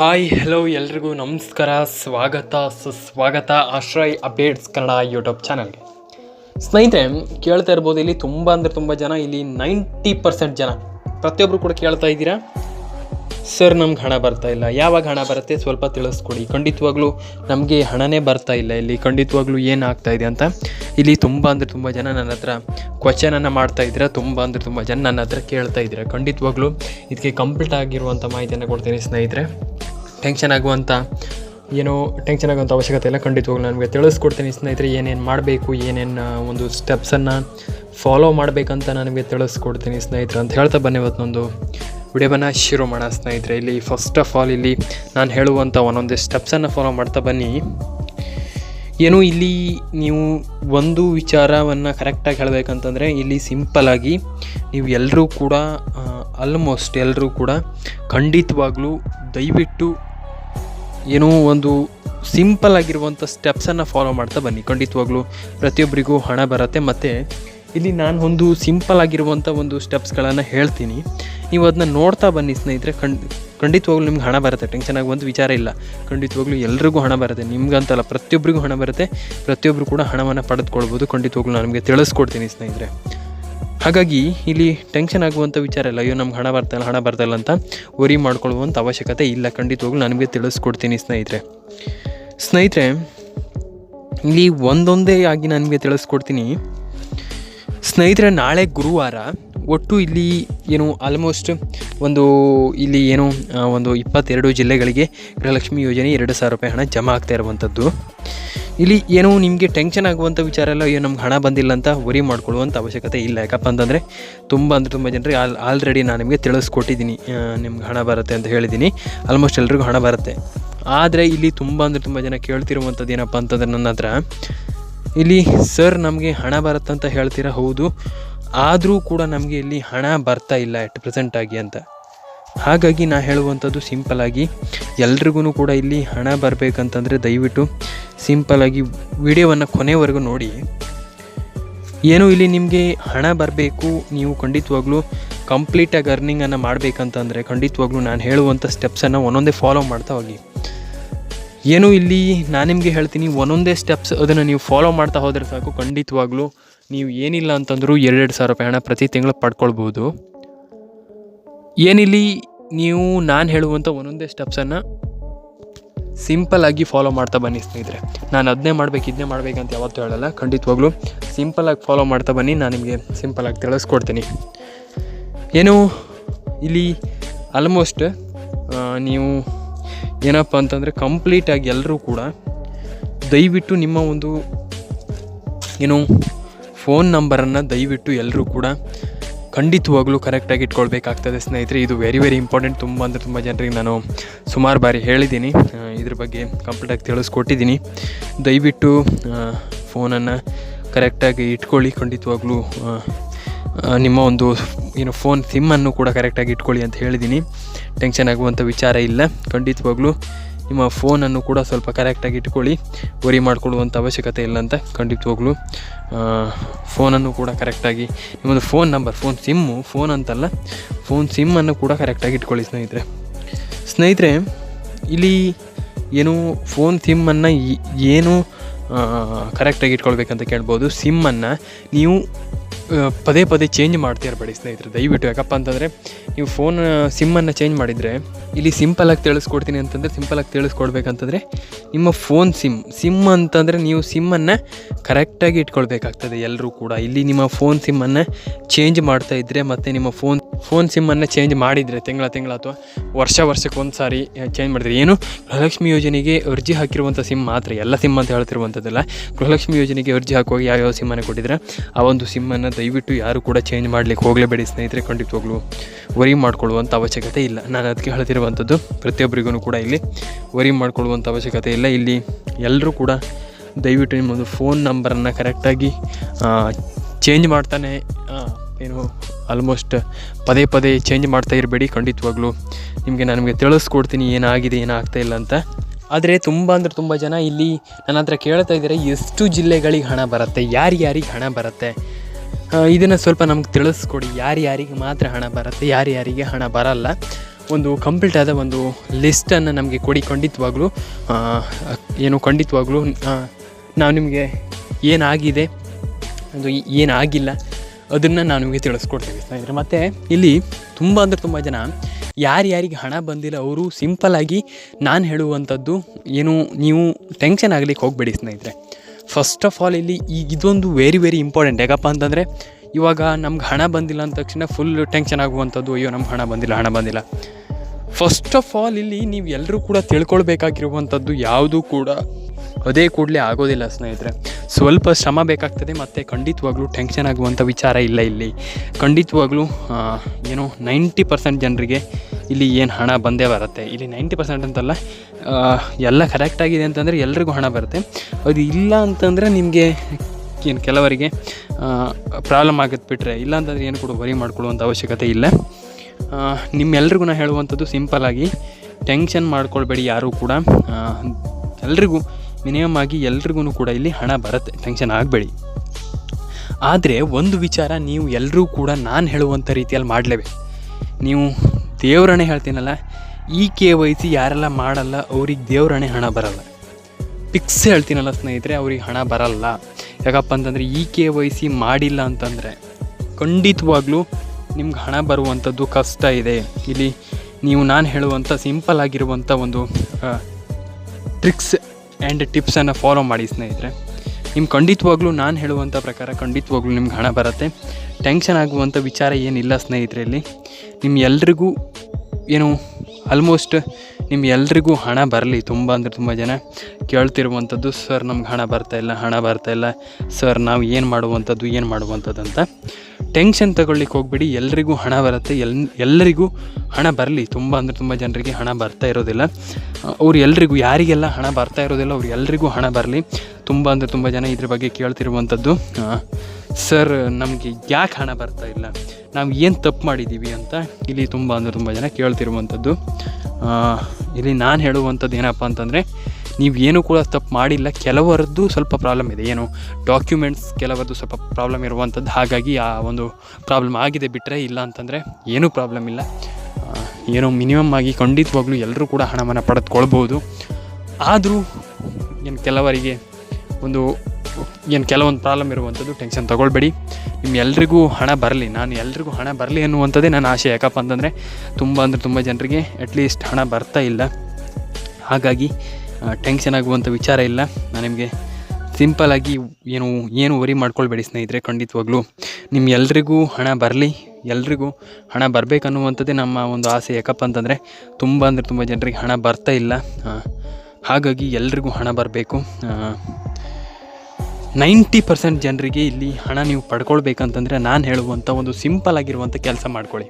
Hi hello ಎಲ್ರಿಗೂ ನಮಸ್ಕಾರ. ಸ್ವಾಗತ, ಸುಸ್ವಾಗತ. ಆಶ್ರಯ್ ಅಪ್ಡೇಟ್ಸ್ ಕನ್ನಡ ಯೂಟ್ಯೂಬ್ ಚಾನಲ್ಗೆ. ಸ್ನೇಹಿತರೆ, ಕೇಳ್ತಾ ಇರ್ಬೋದು, ಇಲ್ಲಿ ತುಂಬ ಅಂದರೆ ತುಂಬ ಜನ, ಇಲ್ಲಿ ನೈಂಟಿ ಪರ್ಸೆಂಟ್ ಜನ. ಪ್ರತಿಯೊಬ್ಬರು ಕೂಡ ಕೇಳ್ತಾ ಇದ್ದೀರಾ? ಸರ್, ನಮ್ಗೆ ಹಣ ಬರ್ತಾ ಇಲ್ಲ. ಯಾವಾಗ ಹಣ ಬರುತ್ತೆ ಸ್ವಲ್ಪ ತಿಳಿಸ್ಕೊಡಿ. ಖಂಡಿತವಾಗ್ಲೂ ನಮಗೆ ಹಣನೇ ಬರ್ತಾ ಇಲ್ಲ ಇಲ್ಲಿ. ಖಂಡಿತವಾಗ್ಲೂ ಏನಾಗ್ತಾ ಇದೆ ಅಂತ. ಇಲ್ಲಿ ತುಂಬ ಅಂದರೆ ತುಂಬ ಜನ ನನ್ನ ಹತ್ರ ಕ್ವಶನನ್ನು ಮಾಡ್ತಾ ಇದ್ದೀರಾ? ತುಂಬ ಅಂದರೆ ತುಂಬ ಜನ ನನ್ನ ಹತ್ರ ಕೇಳ್ತಾ ಇದ್ದೀರಾ? ಖಂಡಿತವಾಗ್ಲೂ ಇದಕ್ಕೆ ಕಂಪ್ಲೀಟ್ ಆಗಿರುವಂಥ ಮಾಹಿತಿಯನ್ನು ಕೊಡ್ತೀನಿ ಸ್ನೇಹಿತರೆ. ಟೆನ್ಷನ್ ಆಗುವಂಥ ಏನೋ ಟೆನ್ಷನ್ ಆಗುವಂಥ ಅವಶ್ಯಕತೆ ಇಲ್ಲ ಖಂಡಿತವಾಗ್ಲೂ ನನಗೆ ತಿಳಿಸ್ಕೊಡ್ತೀನಿ ಸ್ನೇಹಿತರೆ, ಏನೇನು ಮಾಡಬೇಕು, ಏನೇನು ಒಂದು ಸ್ಟೆಪ್ಸನ್ನು ಫಾಲೋ ಮಾಡಬೇಕಂತ ನನಗೆ ತಿಳಿಸ್ಕೊಡ್ತೀನಿ ಸ್ನೇಹಿತರೆ ಅಂತ ಹೇಳ್ತಾ ಬನ್ನಿ ಇವತ್ತೊಂದು ವಿಡಿಯೋವನ್ನು ಶುರು ಮಾಡೋಣ ಸ್ನೇಹಿತರೆ. ಇಲ್ಲಿ ಫಸ್ಟ್ ಆಫ್ ಆಲ್ ಇಲ್ಲಿ ನಾನು ಹೇಳುವಂಥ ಒಂದೊಂದು ಸ್ಟೆಪ್ಸನ್ನು ಫಾಲೋ ಮಾಡ್ತಾ ಬನ್ನಿ. ಏನು ಇಲ್ಲಿ ನೀವು ಒಂದು ವಿಚಾರವನ್ನು ಕರೆಕ್ಟಾಗಿ ಹೇಳಬೇಕಂತಂದರೆ ಇಲ್ಲಿ ಸಿಂಪಲಾಗಿ ನೀವು ಎಲ್ಲರೂ ಕೂಡ ಆಲ್ಮೋಸ್ಟ್ ಎಲ್ಲರೂ ಕೂಡ ಖಂಡಿತವಾಗ್ಲೂ ದಯವಿಟ್ಟು ಏನೋ ಒಂದು ಸಿಂಪಲ್ ಆಗಿರುವಂಥ ಸ್ಟೆಪ್ಸನ್ನು ಫಾಲೋ ಮಾಡ್ತಾ ಬನ್ನಿ. ಖಂಡಿತವಾಗ್ಲೂ ಪ್ರತಿಯೊಬ್ಬರಿಗೂ ಹಣ ಬರುತ್ತೆ ಮತ್ತು ಇಲ್ಲಿ ನಾನು ಒಂದು ಸಿಂಪಲ್ ಆಗಿರುವಂಥ ಒಂದು ಸ್ಟೆಪ್ಸ್ಗಳನ್ನು ಹೇಳ್ತೀನಿ. ನೀವು ಅದನ್ನ ನೋಡ್ತಾ ಬನ್ನಿ ಸ್ನೇಹಿತರೆ. ಖಂಡ್, ಖಂಡಿತವಾಗ್ಲೂ ನಿಮ್ಗೆ ಹಣ ಬರುತ್ತೆ. ಟೆನ್ಷನ್ ಒಂದು ವಿಚಾರ ಇಲ್ಲ. ಖಂಡಿತವಾಗ್ಲೂ ಎಲ್ರಿಗೂ ಹಣ ಬರುತ್ತೆ. ನಿಮ್ಗಂತಲ್ಲ ಪ್ರತಿಯೊಬ್ಬರಿಗೂ ಹಣ ಬರುತ್ತೆ. ಪ್ರತಿಯೊಬ್ಬರು ಕೂಡ ಹಣವನ್ನು ಪಡೆದುಕೊಳ್ಬೋದು. ಖಂಡಿತವಾಗ್ಲೂ ನಾನು ನಿಮಗೆ ತಿಳಿಸ್ಕೊಡ್ತೀನಿ ಸ್ನೇಹಿತರೆ. ಹಾಗಾಗಿ ಇಲ್ಲಿ ಟೆನ್ಷನ್ ಆಗುವಂಥ ವಿಚಾರ ಇಲ್ಲ. ಅಯ್ಯೋ, ನಮ್ಗೆ ಹಣ ಬರ್ತಲ್ಲ ಹಣ ಬರ್ತಲ್ಲ ಅಂತ ವರಿ ಮಾಡ್ಕೊಳ್ಳುವಂಥ ಅವಶ್ಯಕತೆ ಇಲ್ಲ. ಖಂಡಿತವಾಗ್ಲೂ ನನಗೆ ತಿಳಿಸ್ಕೊಡ್ತೀನಿ ಸ್ನೇಹಿತರೆ. ಸ್ನೇಹಿತರೆ, ಇಲ್ಲಿ ಒಂದೊಂದೇ ಆಗಿ ನನಗೆ ತಿಳಿಸ್ಕೊಡ್ತೀನಿ. ಸ್ನೇಹಿತರೆ, ನಾಳೆ ಗುರುವಾರ ಒಟ್ಟು ಇಲ್ಲಿ ಏನು ಆಲ್ಮೋಸ್ಟ್ ಒಂದು ಇಲ್ಲಿ ಏನು ಒಂದು ಇಪ್ಪತ್ತೆರಡು ಜಿಲ್ಲೆಗಳಿಗೆ ಗೃಹಲಕ್ಷ್ಮಿ ಯೋಜನೆ ಎರಡು ಸಾವಿರ ರೂಪಾಯಿ ಹಣ ಜಮಾ ಆಗ್ತಾ ಇರುವಂಥದ್ದು. ಇಲ್ಲಿ ಏನೋ ನಿಮಗೆ ಟೆನ್ಷನ್ ಆಗುವಂಥ ವಿಚಾರ ಎಲ್ಲ ಅಯ್ಯೋ, ನಮ್ಗೆ ಹಣ ಬಂದಿಲ್ಲ ಅಂತ ವರಿ ಮಾಡ್ಕೊಳ್ಳುವಂಥ ಅವಶ್ಯಕತೆ ಇಲ್ಲ. ಯಾಕಪ್ಪ ಅಂತಂದರೆ ತುಂಬ ಅಂದರೆ ತುಂಬ ಜನರಿಗೆ ಆಲ್ ಆಲ್ರೆಡಿ ನಾನು ನಿಮಗೆ ತಿಳಿಸ್ಕೊಟ್ಟಿದ್ದೀನಿ. ನಿಮ್ಗೆ ಹಣ ಬರುತ್ತೆ ಅಂತ ಹೇಳಿದ್ದೀನಿ. ಆಲ್ಮೋಸ್ಟ್ ಎಲ್ರಿಗೂ ಹಣ ಬರುತ್ತೆ. ಆದರೆ ಇಲ್ಲಿ ತುಂಬ ಅಂದರೆ ತುಂಬ ಜನ ಕೇಳ್ತಿರುವಂಥದ್ದು ಏನಪ್ಪ ಅಂತಂದ್ರೆ ನನ್ನ ಹತ್ರ, ಇಲ್ಲಿ ಸರ್ ನಮಗೆ ಹಣ ಬರುತ್ತೆ ಅಂತ ಹೇಳ್ತೀರಾ? ಹೌದು. ಆದರೂ ಕೂಡ ನಮಗೆ ಇಲ್ಲಿ ಹಣ ಬರ್ತಾ ಇಲ್ಲ ಎಟ್ ಪ್ರೆಸೆಂಟಾಗಿ ಅಂತ. ಹಾಗಾಗಿ ನಾ ಹೇಳುವಂಥದ್ದು ಸಿಂಪಲಾಗಿ ಎಲ್ರಿಗೂ ಕೂಡ ಇಲ್ಲಿ ಹಣ ಬರಬೇಕಂತಂದರೆ ದಯವಿಟ್ಟು ಸಿಂಪಲಾಗಿ ವಿಡಿಯೋವನ್ನು ಕೊನೆವರೆಗೂ ನೋಡಿ. ಏನು ಇಲ್ಲಿ ನಿಮಗೆ ಹಣ ಬರಬೇಕು, ನೀವು ಖಂಡಿತವಾಗ್ಲೂ ಕಂಪ್ಲೀಟಾಗಿ ಅರ್ನಿಂಗನ್ನು ಮಾಡಬೇಕಂತಂದರೆ ಖಂಡಿತವಾಗ್ಲೂ ನಾನು ಹೇಳುವಂಥ ಸ್ಟೆಪ್ಸನ್ನು ಒಂದೊಂದೇ ಫಾಲೋ ಮಾಡ್ತಾ ಹೋಗಿ. ಏನು ಇಲ್ಲಿ ನಾನು ನಿಮಗೆ ಹೇಳ್ತೀನಿ, ಒಂದೊಂದೇ ಸ್ಟೆಪ್ಸ್ ಅದನ್ನು ನೀವು ಫಾಲೋ ಮಾಡ್ತಾ ಹೋದರೆ ಸಾಕು, ಖಂಡಿತವಾಗ್ಲೂ ನೀವು ಏನಿಲ್ಲ ಅಂತಂದರೂ ಎರಡೆರಡು ಸಾವಿರ ರೂಪಾಯಿ ಹಣ ಪ್ರತಿ ತಿಂಗಳು ಪಡ್ಕೊಳ್ಬೋದು. ಏನಿಲ್ಲಿ ನೀವು ನಾನು ಹೇಳುವಂಥ ಒಂದೊಂದೇ ಸ್ಟೆಪ್ಸನ್ನು ಸಿಂಪಲ್ಲಾಗಿ ಫಾಲೋ ಮಾಡ್ತಾ ಬನ್ನಿ ಸ್ನೇಹಿತರೆ. ನಾನು ಅದನ್ನೇ ಮಾಡ್ಬೇಕು ಇದನ್ನೇ ಮಾಡ್ಬೇಕಂತ ಯಾವತ್ತೂ ಹೇಳಲ್ಲ. ಖಂಡಿತವಾಗ್ಲೂ ಸಿಂಪಲ್ಲಾಗಿ ಫಾಲೋ ಮಾಡ್ತಾ ಬನ್ನಿ, ನಾನು ನಿಮಗೆ ಸಿಂಪಲ್ಲಾಗಿ ತಿಳಿಸ್ಕೊಡ್ತೀನಿ. ಏನು, ಇಲ್ಲಿ ಆಲ್ಮೋಸ್ಟ್ ನೀವು ಏನಪ್ಪ ಅಂತಂದರೆ ಕಂಪ್ಲೀಟಾಗಿ ಎಲ್ಲರೂ ಕೂಡ ದಯವಿಟ್ಟು ನಿಮ್ಮ ಒಂದು, ಏನು ಫೋನ್ ನಂಬರನ್ನು ದಯವಿಟ್ಟು ಎಲ್ಲರೂ ಕೂಡ ಖಂಡಿತವಾಗ್ಲೂ ಕರೆಕ್ಟಾಗಿ ಇಟ್ಕೊಳ್ಬೇಕಾಗ್ತದೆ ಸ್ನೇಹಿತರೆ. ಇದು ವೆರಿ ವೆರಿ ಇಂಪಾರ್ಟೆಂಟ್ ತುಂಬ ಅಂದರೆ ತುಂಬ ಜನರಿಗೆ ನಾನು ಸುಮಾರು ಬಾರಿ ಹೇಳಿದ್ದೀನಿ. ಇದ್ರ ಬಗ್ಗೆ ಕಂಪ್ಲೀಟಾಗಿ ತಿಳಿಸ್ಕೊಟ್ಟಿದ್ದೀನಿ. ದಯವಿಟ್ಟು ಫೋನನ್ನು ಕರೆಕ್ಟಾಗಿ ಇಟ್ಕೊಳ್ಳಿ. ಖಂಡಿತವಾಗ್ಲೂ ನಿಮ್ಮ ಒಂದು, ಏನು ಫೋನ್ ಸಿಮ್ಮನ್ನು ಕೂಡ ಕರೆಕ್ಟಾಗಿ ಇಟ್ಕೊಳ್ಳಿ ಅಂತ ಹೇಳಿದ್ದೀನಿ. ಟೆನ್ಷನ್ ಆಗುವಂಥ ವಿಚಾರ ಇಲ್ಲ. ಖಂಡಿತವಾಗ್ಲೂ ನಿಮ್ಮ ಫೋನನ್ನು ಕೂಡ ಸ್ವಲ್ಪ ಕರೆಕ್ಟಾಗಿ ಇಟ್ಕೊಳ್ಳಿ. ವರಿ ಮಾಡ್ಕೊಳ್ಳುವಂಥ ಅವಶ್ಯಕತೆ ಇಲ್ಲ ಅಂತ ಖಂಡಿತವಾಗ್ಲೂ ಫೋನನ್ನು ಕೂಡ ಕರೆಕ್ಟಾಗಿ ನಿಮ್ಮದು phone number phone sim phone ಅಂತಲ್ಲ ಫೋನ್ ಸಿಮ್ಮನ್ನು ಕೂಡ ಕರೆಕ್ಟಾಗಿ ಇಟ್ಕೊಳ್ಳಿ ಸ್ನೇಹಿತರೆ. ಸ್ನೇಹಿತರೆ, ಇಲ್ಲಿ ಏನು ಫೋನ್ ಸಿಮ್ಮನ್ನು ಏನು ಕರೆಕ್ಟಾಗಿ ಇಟ್ಕೊಳ್ಬೇಕಂತ ಕೇಳ್ಬೋದು. ಸಿಮ್ಮನ್ನು ನೀವು ಪದೇ ಪದೇ ಚೇಂಜ್ ಮಾಡ್ತಾ ಇರಬೇಡಿ ಸ್ನೇಹಿತರೆ. ದಯವಿಟ್ಟು ಯಾಕಪ್ಪ ಅಂತಂದರೆ, ನೀವು ಫೋನ್ ಸಿಮ್ಮನ್ನು ಚೇಂಜ್ ಮಾಡಿದರೆ, ಇಲ್ಲಿ ಸಿಂಪಲಾಗಿ ತಿಳಿಸ್ಕೊಡ್ತೀನಿ ಅಂತಂದರೆ ಸಿಂಪಲಾಗಿ ತಿಳಿಸ್ಕೊಡ್ಬೇಕಂತಂದರೆ, ನಿಮ್ಮ ಫೋನ್ ಸಿಮ್ ಸಿಮ್ ಅಂತಂದರೆ ನೀವು ಸಿಮ್ಮನ್ನು ಕರೆಕ್ಟಾಗಿ ಇಟ್ಕೊಳ್ಬೇಕಾಗ್ತದೆ ಎಲ್ಲರೂ ಕೂಡ. ಇಲ್ಲಿ ನಿಮ್ಮ ಫೋನ್ ಸಿಮ್ಮನ್ನು ಚೇಂಜ್ ಮಾಡ್ತಾ ಇದ್ದರೆ ಮತ್ತು ನಿಮ್ಮ ಫೋನ್ ಫೋನ್ ಸಿಮ್ಮನ್ನು ಚೇಂಜ್ ಮಾಡಿದರೆ, ತಿಂಗಳ ತಿಂಗಳ ಅಥವಾ ವರ್ಷ, ವರ್ಷಕ್ಕೆ ಒಂದು ಸಾರಿ ಚೇಂಜ್ ಮಾಡಿದರೆ ಏನು? ಗೃಹಲಕ್ಷ್ಮಿ ಯೋಜನೆಗೆ ಅರ್ಜಿ ಹಾಕಿರುವಂಥ ಸಿಮ್ ಮಾತ್ರ. ಎಲ್ಲ ಸಿಮ್ ಅಂತ ಹೇಳ್ತಿರುವಂಥದ್ದಲ್ಲ ಗೃಹಲಕ್ಷ್ಮಿ ಯೋಜನೆಗೆ ಅರ್ಜಿ ಹಾಕುವಾಗ ಯಾವ್ಯಾವ ಸಿಮ್ಮನ್ನು ಕೊಟ್ಟಿದ್ರೆ ಆ ಒಂದು ಸಿಮ್ಮನ್ನು ದಯವಿಟ್ಟು ಯಾರು ಕೂಡ ಚೇಂಜ್ ಮಾಡಲಿಕ್ಕೆ ಹೋಗಲೇಬೇಡಿ ಸ್ನೇಹಿತರೆ, ಖಂಡಿತವಾಗ್ಲು ವರಿ ಮಾಡ್ಕೊಳ್ಳುವಂಥ ಅವಶ್ಯಕತೆ ಇಲ್ಲ. ನಾನು ಅದಕ್ಕೆ ಹೇಳ್ತಿರುವಂಥದ್ದು ಪ್ರತಿಯೊಬ್ಬರಿಗೂ ಕೂಡ ಇಲ್ಲಿ ವರಿ ಮಾಡ್ಕೊಳ್ಳುವಂಥ ಅವಶ್ಯಕತೆ ಇಲ್ಲ. ಇಲ್ಲಿ ಎಲ್ಲರೂ ಕೂಡ ದಯವಿಟ್ಟು ನಿಮ್ಮೊಂದು ಫೋನ್ ನಂಬರನ್ನು ಕರೆಕ್ಟಾಗಿ ಚೇಂಜ್ ಮಾಡ್ತಾನೆ ಏನು ಆಲ್ಮೋಸ್ಟ್ ಪದೇ ಪದೇ ಚೇಂಜ್ ಮಾಡ್ತಾ ಇರಬೇಡಿ. ಖಂಡಿತವಾಗ್ಲೂ ನಿಮಗೆ ನನಗೆ ತಿಳಿಸ್ಕೊಡ್ತೀನಿ, ಏನಾಗಿದೆ, ಏನಾಗ್ತಾ ಇಲ್ಲ ಅಂತ. ಆದರೆ ತುಂಬ ಅಂದರೆ ತುಂಬ ಜನ ಇಲ್ಲಿ ನನ್ನ ಹತ್ರ ಕೇಳ್ತಾ ಇದ್ದಾರೆ, ಎಷ್ಟು ಜಿಲ್ಲೆಗಳಿಗೆ ಹಣ ಬರುತ್ತೆ, ಯಾರ್ಯಾರಿಗೆ ಹಣ ಬರುತ್ತೆ? ಇದನ್ನು ಸ್ವಲ್ಪ ನಮ್ಗೆ ತಿಳಿಸ್ಕೊಡಿ. ಯಾರ್ಯಾರಿಗೆ ಮಾತ್ರ ಹಣ ಬರುತ್ತೆ ಯಾರ್ಯಾರಿಗೆ ಹಣ ಬರಲ್ಲ. ಒಂದು ಕಂಪ್ಲೀಟ್ ಆದ ಒಂದು ಲಿಸ್ಟನ್ನು ನಮಗೆ ಕೊಡಿ ಖಂಡಿತವಾಗ್ಲೂ. ಏನು ಖಂಡಿತವಾಗ್ಲೂ ನಾವು ನಿಮಗೆ ಏನಾಗಿದೆ, ಅದು ಏನಾಗಿಲ್ಲ, ಅದನ್ನು ನಾವು ನಿಮಗೆ ತಿಳಿಸ್ಕೊಡ್ತೀವಿ ಸ್ನೇಹಿತರೆ. ಮತ್ತು ಇಲ್ಲಿ ತುಂಬ ಅಂದರೆ ತುಂಬ ಜನ ಯಾರ್ಯಾರಿಗೆ ಹಣ ಬಂದಿಲ್ಲ, ಅವರು ಸಿಂಪಲ್ಲಾಗಿ ನಾನು ಹೇಳುವಂಥದ್ದು ಏನು, ನೀವು ಟೆನ್ಷನ್ ಆಗಲಿಕ್ಕೆ ಹೋಗಬೇಡಿ ಸ್ನೇಹಿತರೆ. ಫಸ್ಟ್ ಆಫ್ ಆಲ್ ಇಲ್ಲಿ ಇದೊಂದು ವೆರಿ ವೆರಿ ಇಂಪಾರ್ಟೆಂಟ್ ಯಾಕಪ್ಪ ಅಂತಂದರೆ, ಇವಾಗ ನಮ್ಗೆ ಹಣ ಬಂದಿಲ್ಲ ಅಂದ ತಕ್ಷಣ ಫುಲ್ ಟೆನ್ಷನ್ ಆಗುವಂಥದ್ದು, ಅಯ್ಯೋ, ನಮ್ಗೆ ಹಣ ಬಂದಿಲ್ಲ ಹಣ ಬಂದಿಲ್ಲ. ಫಸ್ಟ್ ಆಫ್ ಆಲ್ ಇಲ್ಲಿ ನೀವು ಎಲ್ಲರೂ ಕೂಡ ತಿಳ್ಕೊಳ್ಬೇಕಾಗಿರುವಂಥದ್ದು ಯಾವುದೂ ಕೂಡ ಅದೇ ಕೂಡಲೇ ಆಗೋದಿಲ್ಲ ಸ್ನೇಹಿತರೆ. ಸ್ವಲ್ಪ ಶ್ರಮ ಬೇಕಾಗ್ತದೆ ಮತ್ತು ಖಂಡಿತವಾಗ್ಲೂ ಟೆನ್ಷನ್ ಆಗುವಂಥ ವಿಚಾರ ಇಲ್ಲ ಇಲ್ಲಿ. ಖಂಡಿತವಾಗ್ಲೂ ಏನು ನೈಂಟಿ ಪರ್ಸೆಂಟ್ ಜನರಿಗೆ ಇಲ್ಲಿ ಏನು ಹಣ ಬಂದೇ ಬರುತ್ತೆ. ಇಲ್ಲಿ ನೈಂಟಿ ಪರ್ಸೆಂಟ್ ಅಂತಲ್ಲ ಎಲ್ಲ ಎಲ್ಲ ಕರೆಕ್ಟಾಗಿದೆ ಅಂತಂದರೆ ಎಲ್ರಿಗೂ ಹಣ ಬರುತ್ತೆ. ಅದು ಇಲ್ಲ ಅಂತಂದರೆ ನಿಮಗೆ ಏನು ಕೆಲವರಿಗೆ ಪ್ರಾಬ್ಲಮ್ ಆಗುತ್ತೆ ಬಿಟ್ಟರೆ ಇಲ್ಲ ಅಂತಂದರೆ ಏನು ಕೂಡ ವರಿ ಮಾಡ್ಕೊಳ್ಳುವಂಥ ಅವಶ್ಯಕತೆ ಇಲ್ಲ. ನಿಮ್ಮೆಲ್ರಿಗೂ ನಾನು ಹೇಳುವಂಥದ್ದು ಸಿಂಪಲ್ಲಾಗಿ ಟೆನ್ಷನ್ ಮಾಡ್ಕೊಳ್ಬೇಡಿ ಯಾರೂ ಕೂಡ. ಎಲ್ರಿಗೂ ಮಿನಿಮಮ್ ಆಗಿ ಎಲ್ರಿಗೂ ಕೂಡ ಇಲ್ಲಿ ಹಣ ಬರುತ್ತೆ ಟೆನ್ಷನ್ ಆಗಬೇಡಿ. ಆದರೆ ಒಂದು ವಿಚಾರ ನೀವು ಎಲ್ಲರೂ ಕೂಡ ನಾನು ಹೇಳುವಂಥ ರೀತಿಯಲ್ಲಿ ಮಾಡಲೇಬೇಕು. ನೀವು ದೇವರಣೆ ಹೇಳ್ತೀನಲ್ಲ, ಈ ಕೆ ವೈ ಸಿ ಯಾರೆಲ್ಲ ಮಾಡಲ್ಲ, ಅವ್ರಿಗೆ ದೇವರಣೆ ಹಣ ಬರಲ್ಲ. ಪಿಕ್ಸ್ ಹೇಳ್ತೀನಲ್ಲ ಸ್ನೇಹಿತರೆ, ಅವ್ರಿಗೆ ಹಣ ಬರಲ್ಲ. ಯಾಕಪ್ಪ ಅಂತಂದರೆ ಈ ಕೆ ವೈ ಸಿ ಮಾಡಿಲ್ಲ ಅಂತಂದರೆ ಖಂಡಿತವಾಗ್ಲೂ ನಿಮ್ಗೆ ಹಣ ಬರುವಂಥದ್ದು ಕಷ್ಟ ಇದೆ. ಇಲ್ಲಿ ನೀವು ನಾನು ಹೇಳುವಂಥ ಸಿಂಪಲ್ ಆಗಿರುವಂಥ ಒಂದು ಟ್ರಿಕ್ಸ್ ಆ್ಯಂಡ್ ಟಿಪ್ಸನ್ನು ಫಾಲೋ ಮಾಡಿ ಸ್ನೇಹಿತರೆ. ನಿಮ್ಮ ಖಂಡಿತವಾಗ್ಲೂ ನಾನು ಹೇಳುವಂಥ ಪ್ರಕಾರ ಖಂಡಿತವಾಗ್ಲೂ ನಿಮ್ಗೆ ಹಣ ಬರುತ್ತೆ. ಟೆನ್ಷನ್ ಆಗುವಂಥ ವಿಚಾರ ಏನಿಲ್ಲ ಸ್ನೇಹಿತರಲ್ಲಿ ನಿಮ್ಮ ಎಲ್ರಿಗೂ ಏನು ಆಲ್ಮೋಸ್ಟ್ ನಿಮ್ಮ ಎಲ್ರಿಗೂ ಹಣ ಬರಲಿ ತುಂಬ ಅಂದರೆ ತುಂಬ ಜನ. ಕೇಳ್ತಿರುವಂಥದ್ದು ಸರ್ ನಮ್ಗೆ ಹಣ ಬರ್ತಾ ಇಲ್ಲ, ಹಣ ಬರ್ತಾ ಇಲ್ಲ. ಸರ್ ನಾವು ಏನು ಮಾಡುವಂಥದ್ದು ಏನು ಮಾಡುವಂಥದ್ದು ಅಂತ. ಟೆನ್ಷನ್ ತಗೊಳ್ಳಿಕ್ಕೆ ಹೋಗ್ಬಿಡಿ, ಎಲ್ರಿಗೂ ಹಣ ಬರುತ್ತೆ. ಎಲ್ ಎಲ್ಲರಿಗೂ ಹಣ ಬರಲಿ. ತುಂಬ ಅಂದರೆ ತುಂಬ ಜನರಿಗೆ ಹಣ ಬರ್ತಾ ಇರೋದಿಲ್ಲ. ಅವ್ರು ಎಲ್ರಿಗೂ, ಯಾರಿಗೆಲ್ಲ ಹಣ ಬರ್ತಾ ಇರೋದಿಲ್ಲ, ಅವ್ರು ಎಲ್ರಿಗೂ ಹಣ ಬರಲಿ. ತುಂಬ ಅಂದರೆ ತುಂಬ ಜನ ಇದ್ರ ಬಗ್ಗೆ ಕೇಳ್ತಿರುವಂಥದ್ದು. ಸರ್, ನಮಗೆ ಯಾಕೆ ಹಣ ಬರ್ತಾ ಇಲ್ಲ? ನಾವು ಏನು ತಪ್ಪು ಮಾಡಿದ್ದೀವಿ ಅಂತ ಇಲ್ಲಿ ತುಂಬ ಅಂದರೆ ತುಂಬ ಜನ ಕೇಳ್ತಿರುವಂಥದ್ದು. ಇಲ್ಲಿ ನಾನು ಹೇಳುವಂಥದ್ದು ಏನಪ್ಪ ಅಂತಂದರೆ ನೀವು ಏನೂ ಕೂಡ ತಪ್ಪು ಮಾಡಿಲ್ಲ. ಕೆಲವರದ್ದು ಸ್ವಲ್ಪ ಪ್ರಾಬ್ಲಮ್ ಇದೆ. ಏನು ಡಾಕ್ಯುಮೆಂಟ್ಸ್ ಕೆಲವರದ್ದು ಸ್ವಲ್ಪ ಪ್ರಾಬ್ಲಮ್ ಇರುವಂಥದ್ದು ಹಾಗಾಗಿ ಆ ಒಂದು ಪ್ರಾಬ್ಲಮ್ ಆಗಿದೆ ಬಿಟ್ಟರೆ ಇಲ್ಲ ಅಂತಂದರೆ ಏನೂ ಪ್ರಾಬ್ಲಮ್ ಇಲ್ಲ. ಏನೋ ಮಿನಿಮಮ್ ಆಗಿ ಖಂಡಿತವಾಗ್ಲೂ ಎಲ್ಲರೂ ಕೂಡ ಹಣವನ್ನು ಪಡೆದುಕೊಳ್ಬೋದು. ಆದರೂ ಏನು ಕೆಲವರಿಗೆ ಒಂದು ಏನು ಕೆಲವೊಂದು ಪ್ರಾಬ್ಲಮ್ ಇರುವಂಥದ್ದು ಟೆನ್ಷನ್ ತೊಗೊಳ್ಬೇಡಿ. ನಿಮ್ಮ ಎಲ್ರಿಗೂ ಹಣ ಬರಲಿ. ನಾನು ಎಲ್ರಿಗೂ ಹಣ ಬರಲಿ ಅನ್ನುವಂಥದ್ದೇ ನನ್ನ ಆಶೆ ಯಾಕಪ್ಪ ಅಂತಂದರೆ ತುಂಬ ಅಂದರೆ ತುಂಬ ಜನರಿಗೆ ಅಟ್ಲೀಸ್ಟ್ ಹಣ ಬರ್ತಾ ಇಲ್ಲ. ಹಾಗಾಗಿ ಟೆನ್ಷನ್ ಆಗುವಂಥ ವಿಚಾರ ಇಲ್ಲ. ನಾನು ನಿಮಗೆ ಸಿಂಪಲಾಗಿ ಏನು ಏನು ವರಿ ಮಾಡ್ಕೊಳ್ಬೇಡಿ ಸ್ನೇಹಿತರೆ, ಖಂಡಿತವಾಗ್ಲೂ. ನಿಮ್ಮ ಎಲ್ರಿಗೂ ಹಣ ಬರಲಿ, ಎಲ್ರಿಗೂ ಹಣ ಬರಬೇಕನ್ನುವಂಥದ್ದೇ ನಮ್ಮ ಒಂದು ಆಸೆ. ಯಾಕಪ್ಪ ಅಂತಂದರೆ ತುಂಬ ಅಂದರೆ ತುಂಬ ಜನರಿಗೆ ಹಣ ಬರ್ತಾ ಇಲ್ಲ. ಹಾಗಾಗಿ ಎಲ್ರಿಗೂ ಹಣ ಬರಬೇಕು. ನೈಂಟಿ ಪರ್ಸೆಂಟ್ ಜನರಿಗೆ ಇಲ್ಲಿ ಹಣ ನೀವು ಪಡ್ಕೊಳ್ಬೇಕಂತಂದರೆ ನಾನು ಹೇಳುವಂಥ ಒಂದು ಸಿಂಪಲ್ ಆಗಿರುವಂಥ ಕೆಲಸ ಮಾಡ್ಕೊಳ್ಳಿ.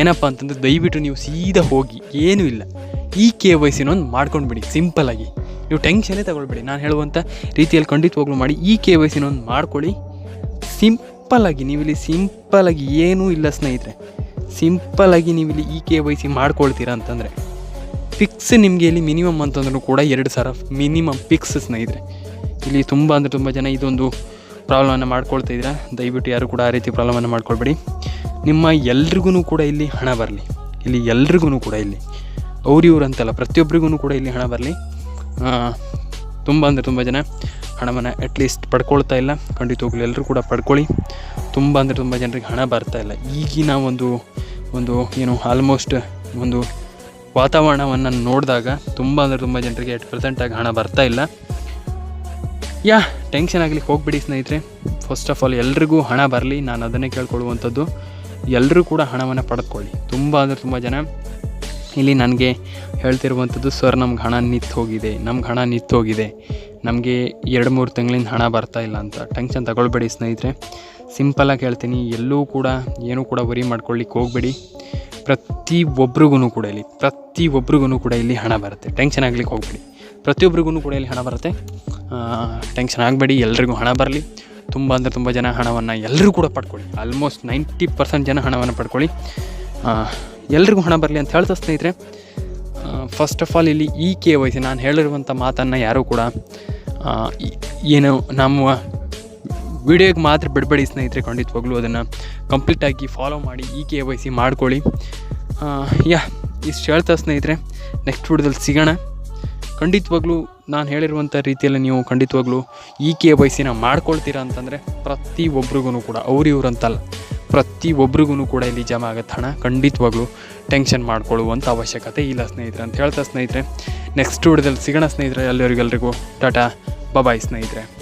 ಏನಪ್ಪ ಅಂತಂದರೆ ದಯವಿಟ್ಟು ನೀವು ಸೀದಾ ಹೋಗಿ, ಏನೂ ಇಲ್ಲ. ಈ ಕೆ ವೈ ಸಿನ ಒಂದು ಮಾಡ್ಕೊಂಡು ಬಿಡಿ ಸಿಂಪಲ್ಲಾಗಿ ನೀವು ಟೆನ್ಷನೇ ತಗೊಳ್ಬೇಡಿ. ನಾನು ಹೇಳುವಂಥ ರೀತಿಯಲ್ಲಿ ಖಂಡಿತವಾಗ್ಲೂ ಮಾಡಿ ಈ ಕೆ ವೈ ಸಿನೊಂದು ಮಾಡ್ಕೊಳ್ಳಿ. ಸಿಂಪಲ್ಲಾಗಿ ನೀವಿಲ್ಲಿ ಸಿಂಪಲಾಗಿ ಏನೂ ಇಲ್ಲ ಸ್ನೇಹಿತರೆ. ಸಿಂಪಲ್ಲಾಗಿ ನೀವಿಲ್ಲಿ ಈ ಕೆ ವೈ ಸಿ ಮಾಡ್ಕೊಳ್ತೀರಾ ಅಂತಂದರೆ ಫಿಕ್ಸ್ ನಿಮಗೆ ಇಲ್ಲಿ ಮಿನಿಮಮ್ ಅಂತಂದ್ರೂ ಕೂಡ ಎರಡು ಸಾವಿರ ಮಿನಿಮಮ್ ಫಿಕ್ಸ್ ಸ್ನೇಹಿತರೆ. ಇಲ್ಲಿ ತುಂಬ ಅಂದರೆ ತುಂಬ ಜನ ಇದೊಂದು ಪ್ರಾಬ್ಲಮನ್ನು ಮಾಡ್ಕೊಳ್ತಾ ಇದ್ದೀರಾ. ದಯವಿಟ್ಟು ಯಾರು ಕೂಡ ಆ ರೀತಿ ಪ್ರಾಬ್ಲಮನ್ನು ಮಾಡ್ಕೊಳ್ಬೇಡಿ. ನಿಮ್ಮ ಎಲ್ರಿಗೂ ಕೂಡ ಇಲ್ಲಿ ಹಣ ಬರಲಿ. ಇಲ್ಲಿ ಎಲ್ರಿಗೂ ಕೂಡ ಇಲ್ಲಿ. ಅವ್ರು ಇವ್ರು ಅಂತಲ್ಲ ಪ್ರತಿಯೊಬ್ಬರಿಗೂ ಕೂಡ ಇಲ್ಲಿ ಹಣ ಬರಲಿ. ತುಂಬ ಅಂದರೆ ತುಂಬ ಜನ ಹಣವನ್ನು ಅಟ್ಲೀಸ್ಟ್ ಪಡ್ಕೊಳ್ತಾ ಇಲ್ಲ. ಖಂಡಿತವಾಗ್ಲೂ ಎಲ್ಲರೂ ಕೂಡ ಪಡ್ಕೊಳ್ಳಿ. ತುಂಬ ಅಂದರೆ ತುಂಬ ಜನರಿಗೆ ಹಣ ಬರ್ತಾ ಇಲ್ಲ. ಈಗಿನ ಒಂದು ಒಂದು ಏನು ಆಲ್ಮೋಸ್ಟ್ ಒಂದು ವಾತಾವರಣವನ್ನು ನೋಡಿದಾಗ ತುಂಬ ಅಂದರೆ ತುಂಬ ಜನರಿಗೆ ಎಟ್ ಪ್ರೆಸೆಂಟಾಗಿ ಹಣ ಬರ್ತಾ ಇಲ್ಲ. ಯಾ ಟೆನ್ಷನ್ ಆಗಲಿ ಹೋಗ್ಬಿಡಿ ಸ್ನೇಹಿತರೆ. ಫಸ್ಟ್ ಆಫ್ ಆಲ್ ಎಲ್ರಿಗೂ ಹಣ ಬರಲಿ. ನಾನು ಅದನ್ನೇ ಕೇಳ್ಕೊಳ್ಳುವಂಥದ್ದು ಎಲ್ಲರೂ ಕೂಡ ಹಣವನ್ನು ಪಡ್ಕೊಳ್ಳಿ. ತುಂಬ ಅಂದರೆ ತುಂಬ ಜನ ಇಲ್ಲಿ ನನಗೆ ಹೇಳ್ತಿರುವಂಥದ್ದು, ಸರ್ ನಮ್ಗೆ ಹಣ ನಿಂತು ಹೋಗಿದೆ ನಮ್ಗೆ ಹಣ ನಿಂತು ಹೋಗಿದೆ. ನಮಗೆ ಎರಡು ಮೂರು ತಿಂಗಳಿಂದ ಹಣ ಬರ್ತಾ ಇಲ್ಲ ಅಂತ. ಟೆನ್ಷನ್ ತಗೊಳ್ಬೇಡಿ ಸ್ನೇಹಿತರೆ. ಸಿಂಪಲಾಗಿ ಹೇಳ್ತೀನಿ, ಎಲ್ಲೂ ಕೂಡ ಏನೂ ಕೂಡ ವರಿ ಮಾಡ್ಕೊಳ್ಳಿಕ್ಕೆ ಹೋಗಬೇಡಿ. ಪ್ರತಿ ಒಬ್ರಿಗೂ ಕೂಡ ಇಲ್ಲಿ ಪ್ರತಿ ಒಬ್ರಿಗೂ ಕೂಡ ಇಲ್ಲಿ ಹಣ ಬರುತ್ತೆ. ಟೆನ್ಷನ್ ಆಗ್ಲಿಕ್ಕೆ ಹೋಗಬೇಡಿ. ಪ್ರತಿಯೊಬ್ಬರಿಗೂ ಕೂಡ ಇಲ್ಲಿ ಹಣ ಬರುತ್ತೆ. ಟೆನ್ಷನ್ ಆಗಬೇಡಿ, ಎಲ್ರಿಗೂ ಹಣ ಬರಲಿ. ತುಂಬ ಅಂದರೆ ತುಂಬ ಜನ ಹಣವನ್ನು ಎಲ್ಲರೂ ಕೂಡ ಪಡ್ಕೊಳ್ಳಿ. ಆಲ್ಮೋಸ್ಟ್ ನೈಂಟಿ ಪರ್ಸೆಂಟ್ ಜನ ಹಣವನ್ನು ಪಡ್ಕೊಳ್ಳಿ. ಎಲ್ರಿಗೂ ಹಣ ಬರಲಿ ಅಂತ ಹೇಳ್ತಾ ಸ್ನೇಹಿತರೆ ಫಸ್ಟ್ ಆಫ್ ಆಲ್ ಇಲ್ಲಿ ಈ ಕೆ ವೈ ಸಿ ನಾನು ಹೇಳಿರುವಂಥ ಮಾತನ್ನು ಯಾರೂ ಕೂಡ ಏನು ನಮ್ಮ ವಿಡಿಯೋಗೆ ಮಾತ್ರ ಬಿಡಬೇಡಿ ಸ್ನೇಹಿತರೆ, ಖಂಡಿತವಾಗ್ಲೂ ಅದನ್ನು ಕಂಪ್ಲೀಟಾಗಿ ಫಾಲೋ ಮಾಡಿ ಈ ಕೆ ವೈ ಸಿ ಮಾಡ್ಕೊಳ್ಳಿ. ಯಾ, ಇಷ್ಟು ಹೇಳ್ತಾ ಸ್ನೇಹಿತರೆ ನೆಕ್ಸ್ಟ್ ವಿಡಿಯೋದಲ್ಲಿ ಸಿಗೋಣ. ಖಂಡಿತವಾಗ್ಲೂ ನಾನು ಹೇಳಿರುವಂಥ ರೀತಿಯಲ್ಲಿ ನೀವು ಖಂಡಿತವಾಗ್ಲೂ ಈ ಕೆ ವೈ ಸಿನ ಮಾಡ್ಕೊಳ್ತೀರಾ ಅಂತಂದರೆ ಪ್ರತಿ ಒಬ್ರಿಗೂ ಕೂಡ, ಅವ್ರು ಅಂತಲ್ಲ. ಪ್ರತಿ ಒಬ್ರಿಗೂ ಕೂಡ ಇಲ್ಲಿ ಜಮ ಆಗುತ್ತೆ ಹಣ ಖಂಡಿತವಾಗ್ಲೂ ಟೆನ್ಷನ್ ಮಾಡ್ಕೊಳ್ಳುವಂಥ ಅವಶ್ಯಕತೆ ಇಲ್ಲ ಸ್ನೇಹಿತರೆ ಅಂತ ಹೇಳ್ತಾ ಸ್ನೇಹಿತರೆ. ನೆಕ್ಸ್ಟ್ ವಿಡಿಯೋದಲ್ಲಿ ಸಿಗೋಣ ಸ್ನೇಹಿತರೆ. ಎಲ್ಲರಿಗೆಲ್ರಿಗೂ ಟಾಟಾ. ಬಬಾಯ್ ಸ್ನೇಹಿತರೆ.